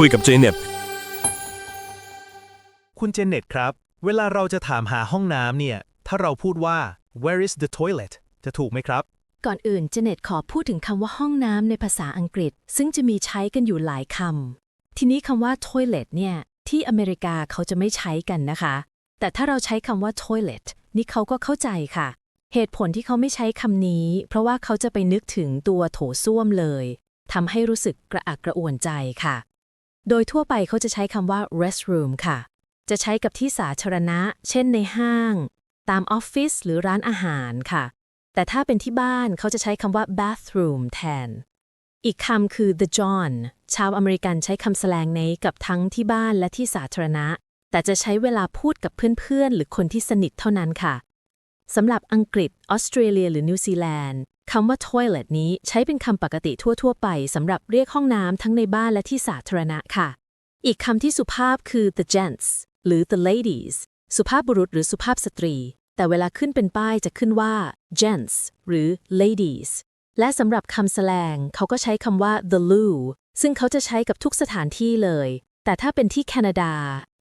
คุยกับเจเน็ตคุณเจนเน็ตครับ เวลาเราจะถามหาห้องน้ำเนี่ย ถ้าเราพูดว่า where is the toilet จะถูกไหมครับ ก่อนอื่นเจเน็ตขอพูดถึงคำว่าห้องน้ำในภาษาอังกฤษ ซึ่งจะมีใช้กันอยู่หลายคำ ทีนี้คำว่า toilet เนี่ย ที่อเมริกาเขาจะไม่ใช้กันนะคะ แต่ถ้าเราใช้คำว่า toilet นี่เขาก็เข้าใจค่ะ เหตุผลที่เขาไม่ใช้คำนี้ เพราะว่าเขาจะไปนึกถึงตัวโถส้วมเลยทำให้รู้สึกกระอักกระอ่วนใจค่ะ โดยทั่วไปเขาจะใช้คำว่า restroom ค่ะ จะใช้กับที่สาธารณะ เช่นในห้าง ตามออฟฟิศหรือร้านอาหารค่ะ แต่ถ้าเป็นที่บ้านเขาจะใช้คำว่า bathroom แทน อีกคำคือ the john ชาวอเมริกันใช้คำแสลงในกับทั้งที่บ้านและที่สาธารณะ แต่จะใช้เวลาพูดกับเพื่อนๆ หรือคนที่สนิทเท่านั้นค่ะ สำหรับอังกฤษ ออสเตรเลีย หรือนิวซีแลนด์คำว่า toilet นี้ใช้เป็นคำปกติทั่ว ๆ ไปสำหรับเรียกห้องน้ำทั้งในบ้านและที่สาธารณะค่ะ อีกคำที่สุภาพคือ the gents หรือ the ladies สุภาพบุรุษหรือสุภาพสตรี แต่เวลาขึ้นเป็นป้ายจะขึ้นว่า gents หรือ ladies และสำหรับคำแสลงเขาก็ใช้คำว่า the loo ซึ่งเขาจะใช้กับทุกสถานที่เลย แต่ถ้าเป็นที่แคนาดา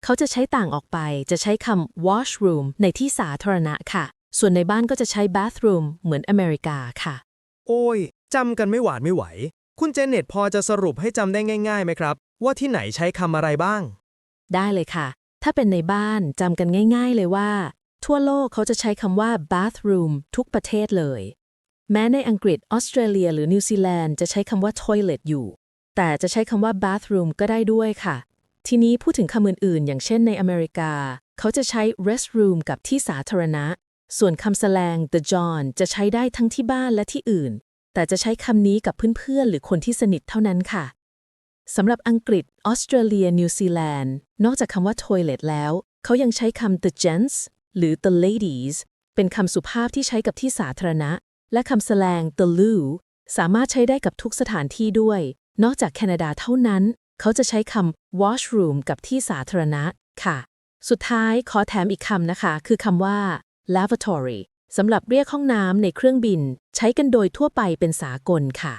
เขาจะใช้ต่างออกไป จะใช้คำ washroom ในที่สาธารณะค่ะ ส่วนในบ้านก็จะใช้ bathroom เหมือนอเมริกาค่ะ โอ้ยจำกันไม่หวาดไม่ไหว คุณเจเน็ตพอจะสรุปให้จำได้ง่ายๆไหมครับ ว่าที่ไหนใช้คำอะไรบ้าง ได้เลยค่ะ ถ้าเป็นในบ้านจำกันง่าย ๆเลยว่า ทั่วโลกเขาจะใช้คำว่า bathroom ทุกประเทศเลย แม้ในอังกฤษออสเตรเลีย หรือนิวซีแลนด์จะใช้คำว่า toilet อยู่ แต่จะใช้คำว่า bathroom ก็ได้ด้วยค่ะ ทีนี้พูดถึงคำอื่นๆ อย่างเช่นในอเมริกา เขาจะใช้ restroom กับที่สาธารณะ ส่วนคำแสลง the john จะใช้ได้ทั้งที่บ้านและที่อื่น แต่จะใช้คำนี้กับเพื่อนๆ หรือคนที่สนิทเท่านั้นค่ะ สำหรับอังกฤษ ออสเตรเลีย นิวซีแลนด์ นอกจากคำว่า toilet แล้ว เขายังใช้คำ the gents หรือ the ladies เป็นคำสุภาพที่ใช้กับที่สาธารณะ และคำแสลง the loo สามารถใช้ได้กับทุกสถานที่ด้วย นอกจากแคนาดาเท่านั้น เขาจะใช้คำ washroom กับที่สาธารณะค่ะ สุดท้ายขอแถมอีกคำนะคะ คือคำว่า lavatory สำหรับเรียกห้องน้ำในเครื่องบิน ใช้กันโดยทั่วไปเป็นสากลค่ะ